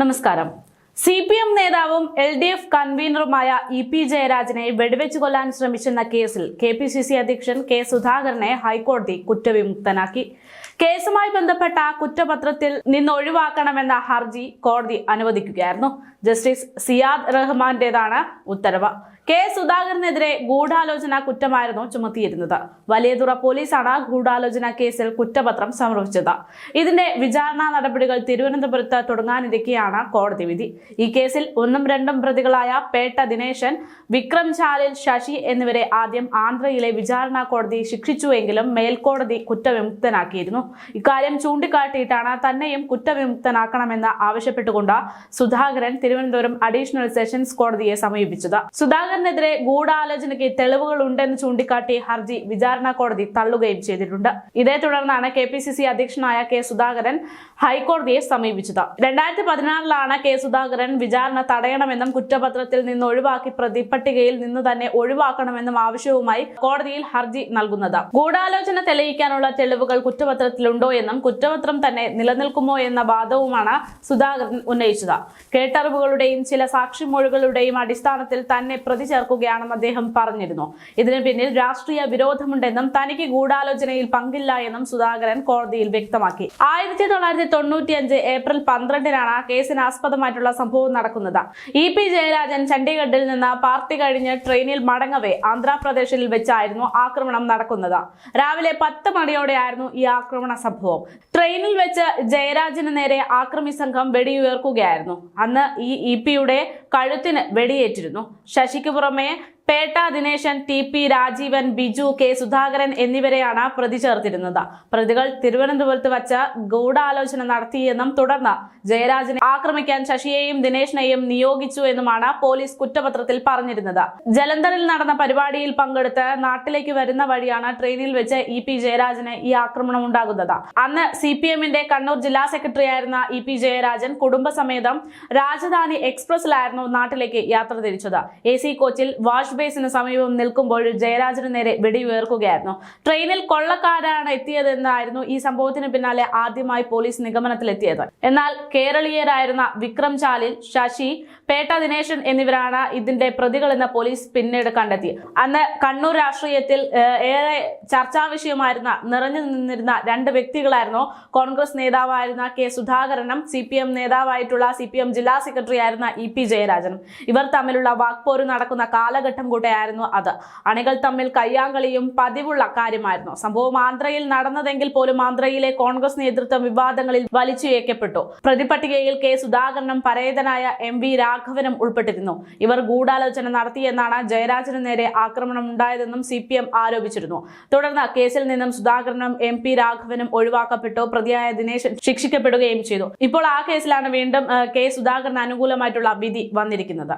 നമസ്കാരം. C P M നേതാവും L D F കൺവീനറുമായ ഇ പി ജയരാജനെ വെടിവെച്ചു കൊല്ലാൻ ശ്രമിച്ചെന്ന കേസിൽ കെ പി സി സി അധ്യക്ഷൻ കെ സുധാകരനെ ഹൈക്കോടതി കുറ്റവിമുക്തനാക്കി. കേസുമായി ബന്ധപ്പെട്ട കുറ്റപത്രത്തിൽ നിന്ന് ഒഴിവാക്കണമെന്ന ഹർജി കോടതി അനുവദിക്കുകയായിരുന്നു. ജസ്റ്റിസ് സിയാദ് റഹ്മാന്റേതാണ് ഉത്തരവ്. കെ. സുധാകരനെതിരെ ഗൂഢാലോചന കുറ്റമായിരുന്നു ചുമത്തിയിരുന്നത്. വലിയതുറ പോലീസാണ് ഗൂഢാലോചന കേസിൽ കുറ്റപത്രം സമർപ്പിച്ചത്. ഇതിന്റെ വിചാരണ നടപടികൾ തിരുവനന്തപുരത്ത് തുടങ്ങാനിരിക്കെയാണ് കോടതി വിധി. ഈ കേസിൽ ഒന്നും രണ്ടും പ്രതികളായ പേട്ട ദിനേശൻ വിക്രം ചാലിൽ ശശി എന്നിവരെ ആദ്യം ആന്ധ്രയിലെ വിചാരണ കോടതി ശിക്ഷിച്ചുവെങ്കിലും മേൽക്കോടതി കുറ്റവിമുക്തനാക്കിയിരുന്നു. ഇക്കാര്യം ചൂണ്ടിക്കാട്ടിയിട്ടാണ് തന്നെയും കുറ്റവിമുക്തനാക്കണമെന്ന് ആവശ്യപ്പെട്ടുകൊണ്ട് സുധാകരൻ തിരുവനന്തപുരം അഡീഷണൽ സെഷൻസ് കോടതിയെ സമീപിച്ചത്. സുധാകരനെതിരെ ഗൂഢാലോചനയ്ക്ക് തെളിവുകൾ ഉണ്ടെന്ന് ചൂണ്ടിക്കാട്ടി ഹർജി വിചാരണ കോടതി തള്ളുകയും ചെയ്തിട്ടുണ്ട്. ഇതേ തുടർന്നാണ് കെ അധ്യക്ഷനായ കെ സുധാകരൻ ഹൈക്കോടതിയെ സമീപിച്ചത്. രണ്ടായിരത്തി പതിനാറിലാണ് കെ സുധാകരൻ വിചാരണ തടയണമെന്നും കുറ്റപത്രത്തിൽ നിന്ന് ഒഴിവാക്കി പ്രതിപട്ടികയിൽ നിന്ന് തന്നെ ഒഴിവാക്കണമെന്നും ആവശ്യവുമായി കോടതിയിൽ ഹർജി നൽകുന്നത്. ഗൂഢാലോചന തെളിയിക്കാനുള്ള തെളിവുകൾ കുറ്റപത്രത്തിലുണ്ടോ എന്നും കുറ്റപത്രം തന്നെ നിലനിൽക്കുമോ എന്ന വാദവുമാണ് സുധാകരൻ ഉന്നയിച്ചത്. കേട്ടറിവുകളുടെയും ചില സാക്ഷിമൊഴികളുടെയും അടിസ്ഥാനത്തിൽ തന്നെ പ്രതി ചേർക്കുകയാണെന്ന് അദ്ദേഹം പറഞ്ഞിരുന്നു. ഇതിന് പിന്നിൽ രാഷ്ട്രീയ വിരോധമുണ്ടെന്നും തനിക്ക് ഗൂഢാലോചനയിൽ പങ്കില്ല എന്നും സുധാകരൻ കോടതിയിൽ വ്യക്തമാക്കി. ആയിരത്തി തൊള്ളായിരത്തി തൊണ്ണൂറ്റിയഞ്ച് ഏപ്രിൽ പന്ത്രണ്ടിനാണ് കേസിന് ആസ്പദമായിട്ടുള്ള സംഭവം നടക്കുന്നത്. ഇ പി ജയരാജൻ ചണ്ഡീഗഡിൽ നിന്ന് പാർട്ടി കഴിഞ്ഞ് ട്രെയിനിൽ മടങ്ങവേ ആന്ധ്രാപ്രദേശിൽ വെച്ചായിരുന്നു ആക്രമണം നടക്കുന്നത്. രാവിലെ പത്ത് മണിയോടെയായിരുന്നു ഈ ആക്രമണ സംഭവം. ട്രെയിനിൽ വെച്ച് ജയരാജന് നേരെ ആക്രമി സംഘം വെടിയുയർക്കുകയായിരുന്നു. അന്ന് ഈ ഇ പിയുടെ കഴുത്തിന് വെടിയേറ്റിരുന്നു. ശശിക്ക് പുറമെ Petta Dineshan T P Rajeevan Biju K Sudhakaran എന്നിവരെയാണ് പ്രതി ചേർത്തിരുന്നത്. പ്രതികൾ തിരുവനന്തപുരത്ത് വച്ച് ഗൂഢാലോചന നടത്തിയെന്നും തുടർന്ന് ജയരാജനെ ആക്രമിക്കാൻ ശശിയെയും ദിനേശിനെയും നിയോഗിച്ചു എന്നുമാണ് പോലീസ് കുറ്റപത്രത്തിൽ പറഞ്ഞിരുന്നത്. ജലന്ധറിൽ നടന്ന പരിപാടിയിൽ പങ്കെടുത്ത് നാട്ടിലേക്ക് വരുന്ന വഴിയാണ് ട്രെയിനിൽ വെച്ച് ഇ പി ജയരാജന് ഈ ആക്രമണം ഉണ്ടാകുന്നത്. അന്ന് സി പി എമ്മിന്റെ കണ്ണൂർ ജില്ലാ സെക്രട്ടറി ആയിരുന്ന ഇ പി ജയരാജൻ കുടുംബസമേതം രാജധാനി എക്സ്പ്രസിലായിരുന്നു നാട്ടിലേക്ക് യാത്ര തിരിച്ചത്. എ സി കോച്ചിൽ വാഷ് ബേസിന് സമീപം നിൽക്കുമ്പോൾ ജയരാജന് നേരെ വെടിയുയർക്കുകയായിരുന്നു. ട്രെയിനിൽ കൊള്ളക്കാരാണ് എത്തിയതെന്നായിരുന്നു ഈ സംഭവത്തിന് പിന്നാലെ ആദ്യമായി പോലീസ് നിഗമനത്തിലെത്തിയത്. എന്നാൽ കേരളീയരായിരുന്ന വിക്രം ചാലിൽ ശശി പേട്ട ദിനേശൻ എന്നിവരാണ് ഇതിന്റെ പ്രതികളെന്ന് പോലീസ് പിന്നീട് കണ്ടെത്തി. അന്ന് കണ്ണൂർ രാഷ്ട്രീയത്തിൽ ഏറെ ചർച്ചാ വിഷയമായിരുന്ന നിറഞ്ഞു നിന്നിരുന്ന രണ്ട് വ്യക്തികളായിരുന്നു കോൺഗ്രസ് നേതാവായിരുന്ന കെ സുധാകരനും സി പി എം നേതാവായിട്ടുള്ള സി പി എം ജില്ലാ സെക്രട്ടറി ആയിരുന്ന ഇ പി ജയരാജനും. ഇവർ തമ്മിലുള്ള വാക്പോര് നടക്കുന്ന കാലഘട്ടം കൂടെയായിരുന്നു അത്. അണികൾ തമ്മിൽ കയ്യാങ്കളിയും പതിവുള്ള കാര്യമായിരുന്നു. സംഭവം ആന്ധ്രയിൽ നടന്നതെങ്കിൽ പോലും ആന്ധ്രയിലെ കോൺഗ്രസ് നേതൃത്വം വിവാദങ്ങളിൽ വലിച്ചുയേക്കപ്പെട്ടു. പ്രതിപട്ടികയിൽ കെ സുധാകരനും പരേതനായ എം വി രാഘവനും ഉൾപ്പെട്ടിരുന്നു. ഇവർ ഗൂഢാലോചന നടത്തിയെന്നാണ് ജയരാജന് നേരെ ആക്രമണം ഉണ്ടായതെന്നും സി പി എം ആരോപിച്ചിരുന്നു. തുടർന്ന് കേസിൽ നിന്നും സുധാകരനും എം പി രാഘവനും ഒഴിവാക്കപ്പെട്ടു. പ്രതിയായ ദിനേശൻ ശിക്ഷിക്കപ്പെടുകയും ചെയ്തു. ഇപ്പോൾ ആ കേസിലാണ് വീണ്ടും കെ സുധാകരന് അനുകൂലമായിട്ടുള്ള വിധി വന്നിരിക്കുന്നത്.